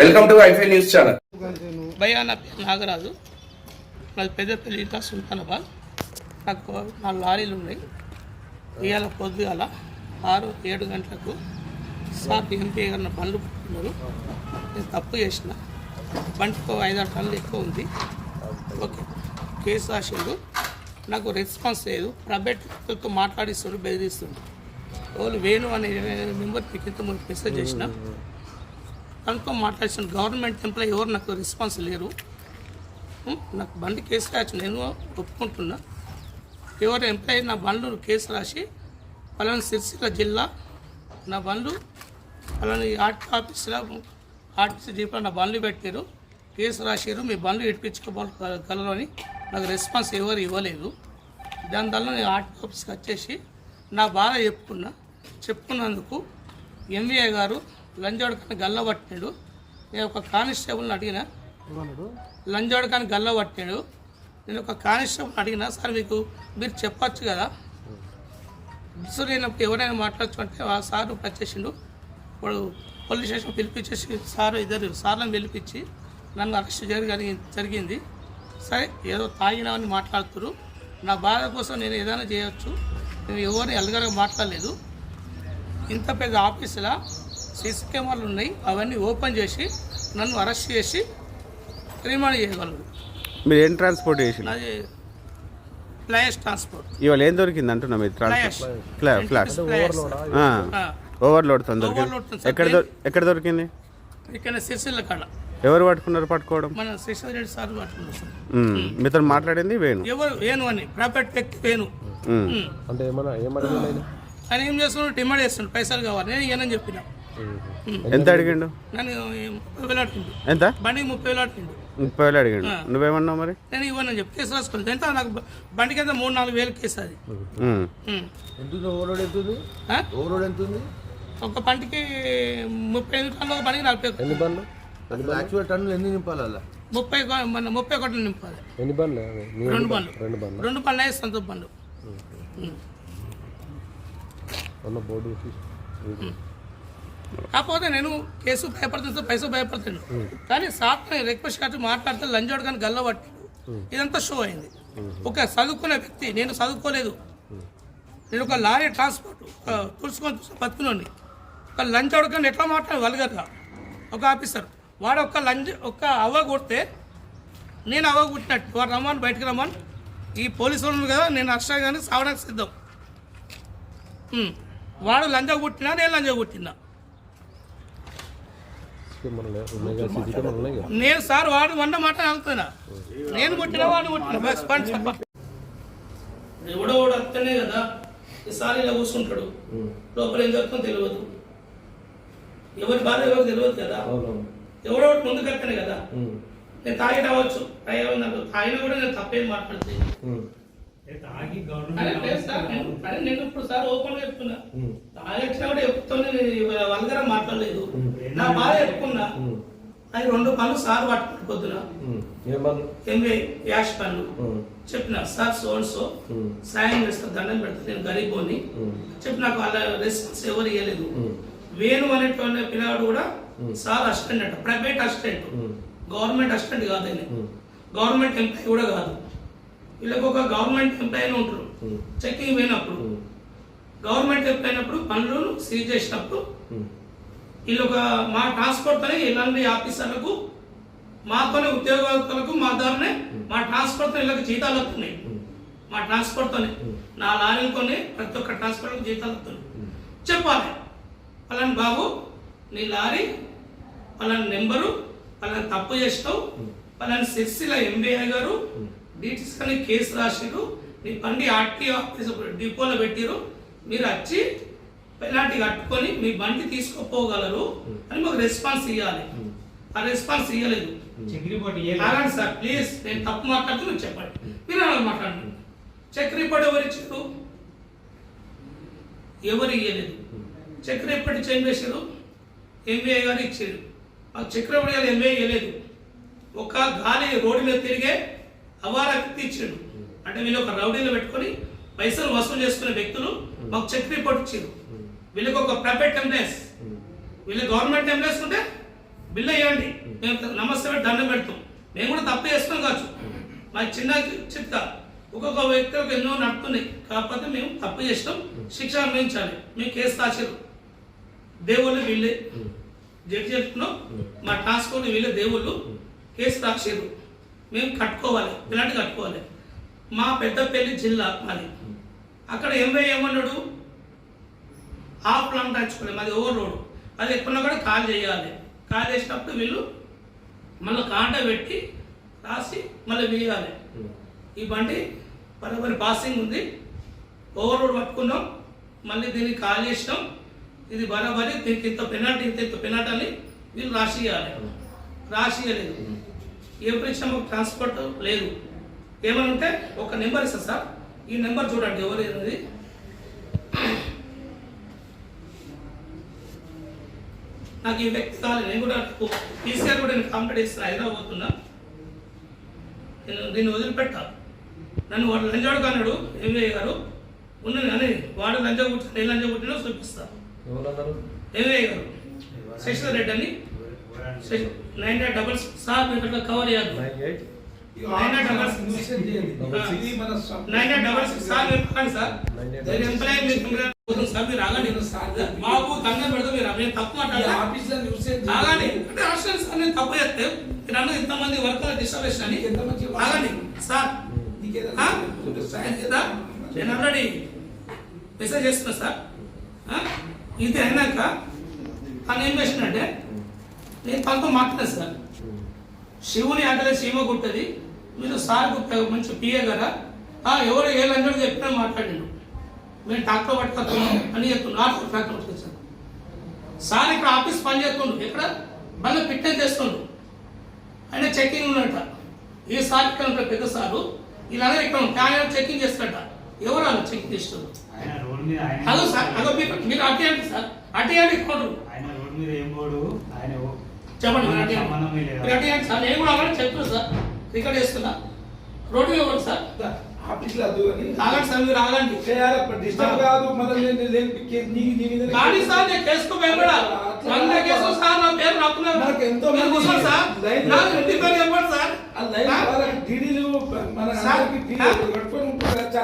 Welcome to ఐఫై news channel భయ్యా నా పేరు నాగరాజు. నాది పెద్దపల్లి ఇంకా సుల్తానాబాద్ నాకు నా లారీలు ఉన్నాయి. ఇవాళ పొద్దుగాల ఆరు ఏడు గంటలకు సార్ ఎంపీ గారిన బండ్లు పట్టుకున్నారు. నేను తప్పు చేసిన. బండికి ఐదారు టన్నులు ఎక్కువ ఉంది. ఓకే కేసు రాసిండు. నాకు రెస్పాన్స్ లేదు. ప్రైవేట్ వ్యక్తులతో మాట్లాడిస్తుండ్రు బెదిరిస్తుండ్రు వాళ్ళు వేణు అనే మెంబర్ మీకు ఇంత ముందు మెసేజ్ చేసిన. కనుక్కో మాట్లాడిన గవర్నమెంట్ ఎంప్లాయీ ఎవరు నాకు రెస్పాన్స్ లేరు. నాకు బండి కేసు రాసి నేను ఒప్పుకుంటున్నా. ఎవరు ఎంప్లాయీ నా బండ్లు కేసు రాసి పలానా సిరిసిల్ల జిల్లా నా బండ్లు పలానా ఆర్టీ ఆఫీస్లో ఆర్టీసీ జీపీలో నా బండ్లు పెట్టారు. కేసు రాశారు మీ బండ్లు ఇడిపించుకోగలరు అని నాకు రెస్పాన్స్ ఎవరు ఇవ్వలేదు. దాని వల్ల నేను ఆర్టీ ఆఫీస్కి వచ్చేసి నా బాధ చెప్పుకున్నా. చెప్పుకున్నందుకు ఎంవీఏ గారు లంజోడకాన్ని గల్లబట్టాడు నేను ఒక కానిస్టేబుల్ని అడిగిన. లంజోడకాన్ని గల్లబట్టాడు నేను ఒక కానిస్టేబుల్ని అడిగిన సార్ మీకు మీరు చెప్పొచ్చు కదా? సో నేను ఎవరైనా మాట్లాడచ్చు అంటే ఆ సార్ వచ్చేసిండు ఇప్పుడు పోలీస్ స్టేషన్ పిలిపించేసి సార్ ఇద్దరు సార్లను పిలిపించి నన్ను అరెస్ట్ జరిగి జరిగింది. సరే ఏదో తాగినామని మాట్లాడుతున్నారు నా బాధ కోసం నేను ఏదైనా చేయొచ్చు. నేను ఎవరిని ఎల్లగరగా మాట్లాడలేదు. ఇంత పెద్ద ఆఫీసులో సీసీ కెమెరాలు ఉన్నాయి. అవన్నీ ఓపెన్ చేసి నన్ను అరెస్ట్ చేసి రిమాండ్ చేయగలరు. మీరు ఏం ట్రాన్స్పోర్ట్ చేసి నాది ఫ్లైయర్స్ ట్రాన్స్పోర్ట్. ఇవాళ ఏం దొరికింది అంటున్నా మీరు ఫ్లైయర్స్. ట్రాన్స్పోర్ట్ ఫ్లా ఫ్లాట్స్. ఫ్లైయర్స్. ఓవర్లోడ్? దొరికింది. ఎక్కడ దొ- ఎక్కడ దొరికింది? ఇక్కడ సిరిసిల్ల కాడ. ఎవరు పట్టుకున్నారు పట్టుకోవడం? మన శశిధర్ రెడ్డి సార్ సార్. మీతో మాట్లాడింది వేణు. ఎవరు? వేణు అని. ప్రైవేట్ వ్యక్తి వేణు. ఉమ్. అంటే ఏమన్నా ఆయన ఏం చేస్తున్నాడు? డిమాండ్ చేస్తున్నాడు. పైసలు కావాలి. నేను ఇవ్వనని చెప్పిన. ఎంత అడిగిండు? ఎంత? బండికి ముప్పై వేలు అడిగిండు. ముప్పై వేలు అడిగిండు. నువ్వేమన్నావు మరి? నేను ఇవ్వనని చెప్పి కేసు రాసుకోలేదు ఎంత? నాకు బ- బండికి ఎంత మూడు నాలుగు వేలు కేసు అది. ఎంత ఒక బండికి ముప్పై ఐదు టన్నులు ఒక బండికి నలభై ఎన్ని బండ్లు యాక్చువల్ టన్నులు ఎన్ని నింపాలి అలా? ముప్పై మన ముప్పై ఒకటి నింపాలి. ఎన్ని బండ్లు? రెండు బండ్లు. రెండు బండ్లు. రెండు బండ్లు సంతోష బండ్లు. బోర్డు కాకపోతే నేను కేసు భయపడుతుంది పైసలు భయపడుతాను కానీ సార్ రిక్వెస్ట్ కట్టి మాట్లాడితే లంజోడు కానీ గల్లబట్టాడు ఇదంతా షో అయింది. ఒక చదువుకునే వ్యక్తి నేను చదువుకోలేదు. నేను ఒక లారీ ట్రాన్స్పోర్ట్ తుడుచుకొని బతుకునండి ఒక లంచోడు కానీ ఎట్లా మాట్లాడు వల్గర్గా ఒక ఆఫీసర్ వాడు ఒక లంచ్ ఒక అవ్వ కొడితే నేను అవ్వ కొట్టినట్టు వాడు రమ్మని బయటకు రమ్మని. ఈ పోలీసు వాళ్ళు కదా నేను అక్షర కానీ సావడానికి సిద్ధం. వాడు లంజ కొట్టినా నేను లంజ కొట్టినా మన ఉన్నాయి కదా సీసీ కెమెరాలు ఉన్నాయి కదా నేను సార్ వాడు వంద మాట అనుకున్నా నేను కొట్టిన వాడు కొట్టిన? ఎవడో వాడు అత్తనే కదా. ఈసారి ఇలా కూర్చుంటాడు. లోపల ఏం జరుగుతుందో తెలియదు. ఎవరి బాధ ఎవరు తెలియదు కదా? ఎవడో ఒకటి ముందుకు వస్తేనే కదా? నేను తాగి రావచ్చు. తాగి నాకు. తాగినా కూడా నేను తప్పేం మాట్లాడితే నేను ఇప్పుడు సార్ ఓపెన్గా చెప్తున్నా తాగొచ్చినా కూడా చెప్తాను నేను వల్గర మాట్లాడలేదు. నా బాధ చెప్పుకున్నా అది రెండు పనులు సార్ పట్టుకుని పొద్దున. ఎంఏ యాష్ పనులు చెప్పిన సార్ సో అండ్ సో సాయం చేస్తా దండం పెడతా నేను గరీబోని. చెప్పి నాకు వాళ్ళ రెస్పాన్స్ ఎవరు ఇవ్వలేదు వేణు అనేటువంటి పిల్లవాడు కూడా సార్ అసిస్టెంట్ అంట ప్రైవేట్ అసిస్టెంట్. గవర్నమెంట్ అసిస్టెంట్ కాదు ఆయన. గవర్నమెంట్ ఎంప్లాయీ కూడా కాదు. వీళ్ళకి ఒక గవర్నమెంట్ ఎంప్లాయీ ఉంటారు. చెక్కింగ్ పోయినప్పుడు గవర్నమెంట్ ఎంప్లాయీ అయినప్పుడు పనులు సీజ్ చేసినప్పుడు వీళ్ళు ఒక మా ట్రాన్స్పోర్ట్ అని ఇలాంటి ఆఫీసర్లకు మాతోనే ఉద్యోగస్తులకు మా ద్వారానే మా ట్రాన్స్పోర్ట్ వీళ్ళకి జీతాలు వస్తున్నాయి మా ట్రాన్స్పోర్ట్తోనే నా లారీలతోనే ప్రతి ఒక్క ట్రాన్స్పోర్ట్కి జీతాలు వస్తున్నాయి చెప్పాలి. పలాని బాబు నీ లారీ పలాని నెంబరు పలాని తప్పు చేసినావు పలాని సిరిసిల ఎంబీఐ గారు డీటీస్ కానీ కేసు రాసిరు నీ బండి ఆర్టీ ఆఫీస్ డిపోలో పెట్టిరు మీరు వచ్చి పెనాల్టీ కట్టుకొని మీ బండి తీసుకుపోగలరు అని మాకు రెస్పాన్స్ ఇవ్వాలి ఆ రెస్పాన్స్ ఇవ్వలేదు అలాంటి సార్ ప్లీజ్ నేను తప్పు మాట్లాడుతూ చెప్పండి. మీరు అలా మాట్లాడండి. చెక్ రిపోర్ట్ ఎవరు ఇచ్చారు? ఎవరు ఇవ్వలేదు చెక్ రిపోర్ట్ చేంజ్ చేశారు? ఎంబీఏ గారు ఇచ్చారు. మాకు చెక్ రిపోర్ట్ గారు ఎంబీఏ ఇవ్వలేదు ఒక గాలి రోడ్డు మీద తిరిగే అవార వ్యక్తి ఇచ్చాడు. అంటే వీళ్ళు ఒక రౌడీలో పెట్టుకొని పైసలు వసూలు చేసుకునే వ్యక్తులు మాకు చెక్ రిపోర్ట్ ఇచ్చారు. వీళ్ళకి ఒక ప్రైవేట్ ఎంప్లాయస్ వీళ్ళు గవర్నమెంట్ ఎంప్లాయస్ ఉంటే బిల్లు వేయండి. మేము నమస్తే పెట్టి దండం పెడతాం. మేము కూడా తప్పు చేస్తున్నాం కావచ్చు. మా చిన్న చిత్త ఒక్కొక్క వ్యక్తులకు ఎన్నో నడుతున్నాయి. కాకపోతే మేము తప్పు చేసినాం. శిక్ష అనుభవించాలి. మేము కేసు రాశారు దేవుళ్ళు వీళ్ళే. జడ్జి చెప్తున్నాం. మా ట్రాన్స్పోర్ట్ వీళ్ళే దేవుళ్ళు. కేసు రాశారు మేము కట్టుకోవాలి. ఇలాంటి కట్టుకోవాలి. మా పెద్దపల్లి జిల్లా మాది. అక్కడ ఎంవై ఏమన్నాడు? హాఫ్ ప్లాన్ టచ్చుకోలేదు మాది ఓవర్ రోడ్ అది ఎప్పుడన్నా కూడా కాల్ చేయాలి. కాల్ చేసినప్పుడు వీళ్ళు మళ్ళీ కాంట పెట్టి రాసి మళ్ళీ వేయాలి. ఈ బండి బరాబరి పాసింగ్ ఉంది. ఓవర్ రోడ్ పట్టుకున్నాం. మళ్ళీ దీన్ని కాల్ చేసినాం. ఇది బరాబరి దీనికి ఇంత పెనాల్టీ ఇంత ఇంత పెనాల్టీ అని వీళ్ళు రాసి ఇవ్వాలి రాసి ఇవ్వలేదు ఎప్పుడు ట్రాన్స్పోర్ట్ లేదు. ఏమని ఉంటే ఒక నెంబర్ ఇస్తా సార్. ఈ నెంబర్ చూడండి ఎవరు నాకు ఈ వ్యక్తి కావాలి నేను కూడా టీసీఆర్ కూడా నేను కంప్లీట్ ఇస్తాను హైదరాబాద్ పోతున్నా. నేను దీన్ని వదిలిపెట్టా. నన్ను వాడు లంచాడు అన్నాడు ఎంఏ గారు. ఉన్నది కానీ వాడు లంచ కూర్చొని నేను లంచ కూర్చున్నా చూపిస్తా. ఎవరన్నారు? ఎంఏ గారు. శశిధర్ రెడ్డి అని. నైన్ డబల్ సార్ మీరు కవర్ చేయాలి. ఆగండి బాబు దండం పెడతా మీరు నేను తప్పు ఆగండి అంటే రాష్ట్రానికి సార్ నేను తప్పు చేస్తే మీరు అన్న ఇంతమంది వర్కర్ల డిస్టర్బెన్స్ అని ఆగండి సార్? నేను ఆల్రెడీ మెసేజ్ చేస్తున్నా సార్. ఆ? ఇది అయినాక తను ఏం చేసిందంటే నేను తనతో మాట్లాడాను సార్. శివుని ఆటలే సీమ కుట్టది మీరు సార్కు మంచి పిఏ కదా. ఆ, ఎవరు ఏ లంచం చెప్పినా మాట్లాడిండు. మేము ట్రాక్టర్ పట్టుకొస్తున్నాం అని చెప్తున్నాను ఆటో ట్రాక్టర్ పట్టుకొచ్చాను సార్ ఇక్కడ ఆఫీస్ పని చేస్తుండు. ఇక్కడ మళ్ళీ ఫిట్నెస్ చేస్తుండు. ఆయన చెక్కింగ్ ఉన్నట. ఈ సార్ ఇక్కడ ఉంటాడు పెద్ద సారు? వీళ్ళందరూ ఇక్కడ ఉంటారు ఆయన చెక్కింగ్ చేస్తాడట. ఎవరు వాళ్ళు చెక్కింగ్ చేస్తారు? అదో సార్ అదో మీరు మీరు అటు సార్. అటు ఏంటి ఇక్కడ ఆయన రోడ్ మీద ఏం ఆయన చెప్పండి ఏంటి సార్ నేను కూడా అలాగే చెప్తున్నా సార్ రికార్డ్ చేస్తున్నా రోడ్డు మీద ఒకటి సార్ ఆఫీస్లో వద్దు అని ఆగండి సార్ మీరు డిస్టర్బ్ కాదు కేసు కానీ సార్ నేను వంద సార్ నా పేరు రాకున్నారు నాకు ఎంతో మీరు మంది కూర్చోండి సార్ లైన్ నాకు ఇంటి పేరు చెప్పండి సార్ మన సార్,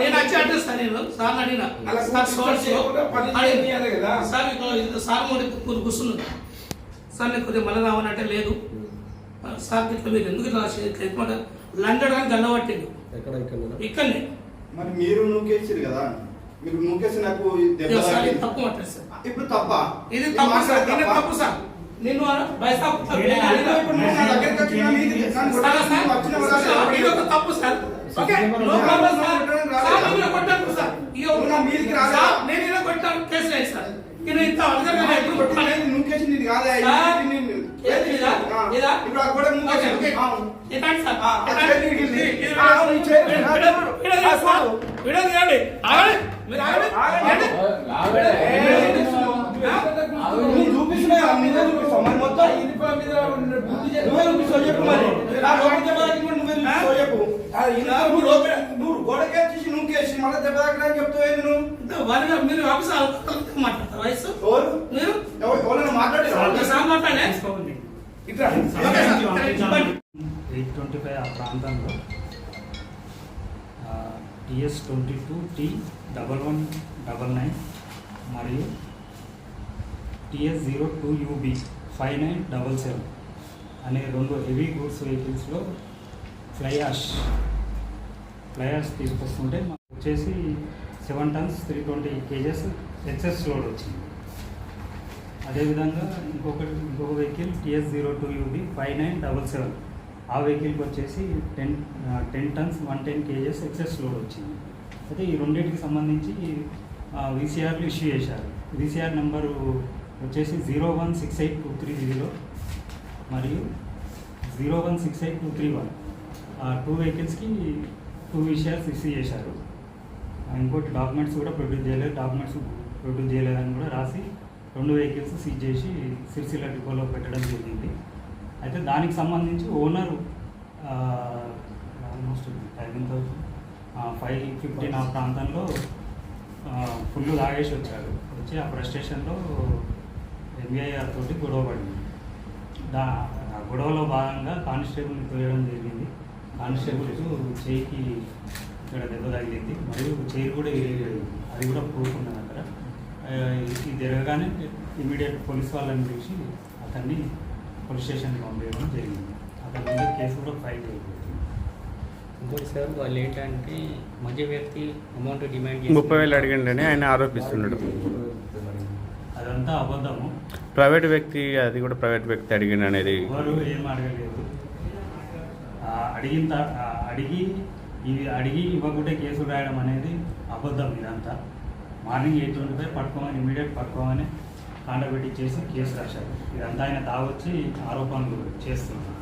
నేను వచ్చి అడ్రస్ సార్ నేను సార్ అడిగిన అలా సార్ కూర్చొని సోర్స్ చేయకుండా పని అడిగిన. చేయాలి కదా. సార్ ఇక్కడ ఇది సార్ మూడు కూర్చు కూర్చున్నారు సార్ నేను కొద్దిగా మళ్ళీ రావాలంటే లేదు. సార్ ఇట్లా మీరు ఎందుకు ఇట్లా లండన్ కానీ గల్లబట్టిండు ఎక్కడ ఇక్కడ ఇక్కడనే. మరి మీరు నూకేసారు కదా? మీరు నూకేసి నాకు. తప్పు మాట్లాడు సార్. ఇప్పుడు తప్ప? ఇది తప్పు సార్ తప్ప? సార్. నిన్ను బైసాప్ ఇప్పుడు నువ్వు నా దగ్గరికి వచ్చి నా మీదకి నన్ను కొట్టడానికి నువ్వు వచ్చిన వాడు ఇది ఒక తప్పు sir. Okay no problem sir sir నేను కొట్టాను సార్. నువ్వు మీదకి? సార్ నేను ఇలా కొట్టాను. కేసు లేదు సార్. నేను ఇంత ఎప్పుడు కొట్టాను కొట్టినది నూకేసి నీది కాదా? సార్, ఇది నీ- ఏది ఇదా? ఆ. ఇదా? ఇప్పుడు ఆ గోడ నూకేసి ఓకే, ఓకే. అవును. ఇదండి సార్. చేతికి ఇది. ఇది- ఇది ఆ, వీడియో- నీ చేతి. వీడియో- వీడియో- వీడియో తీయండి సార్. వీడియో తీయండి. ఆగండి. మీరు ఆగండి. ఏంటి? నువ్వు చూపిస్తున్నావు కదా, నువ్వే చూపిస్తావు. మరి మొత్తం యూనిఫామ్ మీద ఉన్న బుద్ధి చెప్పు. నువ్వే చూపిస్తావు చెప్పు మరి నా లోపల దెబ్బ తాకింది కూడా నువ్వే చూపిస్తావు చెప్పు ఆ, యూనిఫామ్ నువ్వు లోపల నువ్వు గోడకేసి నూకేసి మళ్ళీ దెబ్బ తాకడానికి చెప్తావు ఏంది నువ్వు వారిగా మీరు ఆఫీస్ ఆలోచనలతో మాట్లాడతారు వయసు ఎవరు మీరు ఎవరు ఎవరైనా మాట్లాడారు సార్ మాట్లాడే ఎయిట్ ట్వంటీ ఫైవ్ ఆ ప్రాంతంలో TS twenty two T double one double nine మరియు TS zero two UB five nine double seven అనే రెండు హెవీ గూడ్స్ వెహికల్స్లో ఫ్లైయాష్ ఫ్లైయాష్ తీసుకొస్తుంటే మాకు వచ్చేసి seven tons three twenty KGs excess load వచ్చింది. అదేవిధంగా ఇంకొకటి ఇంకొక vehicle TS zero two UB five nine double seven. ఆ వెహికల్కి వచ్చేసి ten ten tons one ten KGs excess load వచ్చింది. అయితే ఈ రెండింటికి సంబంధించి వీసీఆర్లు ఇష్యూ చేశారు. వీసీఆర్ నెంబరు వచ్చేసి zero one six eight two three zero మరియు zero one six eight two three one. Two వెహికల్స్కి two విషయాలు ఇష్యూ చేశారు. ఇంకోటి డాక్యుమెంట్స్ కూడా ప్రొడ్యూస్ చేయలేదు. డాక్యుమెంట్స్ ప్రొడ్యూస్ చేయలేదని కూడా రాసి రెండు వెహికల్స్ సీజ్ చేసి సిరిసిల్ల డిపోలో పెట్టడం జరిగింది. అయితే దానికి సంబంధించి owner almost time thousand five fifteen ఆ ప్రాంతంలో ఫుల్ తాగేసి వచ్చారు. వచ్చి ఆ ఫ్రస్ట్రేషన్లో ఎంబీఐఆర్ తోటి గొడవ పడింది. దా ఆ గొడవలో భాగంగా కానిస్టేబుల్ని తోయడం జరిగింది. కానిస్టేబుల్స్ చేయికి ఇక్కడ దెబ్బ తగిలింది. మరియు చేయి కూడా అది కూడా ప్రూఫ్ ఉన్నది అక్కడ. ఇది జరగగానే ఇమీడియట్ పోలీస్ వాళ్ళని పిలిచి అతన్ని పోలీస్ స్టేషన్కి పంపించడం జరిగింది. అతని మీద కేసు కూడా ఫైల్ చేయబడింది ఇంకోటి సార్ వాళ్ళు ఏంటంటే మధ్య వ్యక్తి అమౌంట్ డిమాండ్ ముప్పై వేలు అడిగిండని ఆయన ఆరోపిస్తున్నాడు అదంతా అబద్ధము. ప్రైవేట్ వ్యక్తి అది కూడా ప్రైవేట్ వ్యక్తి అడిగిండు అనేది ఎవరు ఏం అడగలేదు. ఆ, అడిగిన అడిగి ఇది అడిగి ఇవ్వకుంటే కేసు రాయడం అనేది అబద్ధం ఇదంతా. మార్నింగ్ ఎయిట్ ట్వంటీ ఫైవ్ పట్టుకోమని ఇమీడియట్ పట్టుకోమని కాండబెట్టి చేసి కేసు రాశారు. ఇదంతా ఆయన తాగొచ్చి ఆరోపణలు చేస్తున్నారు.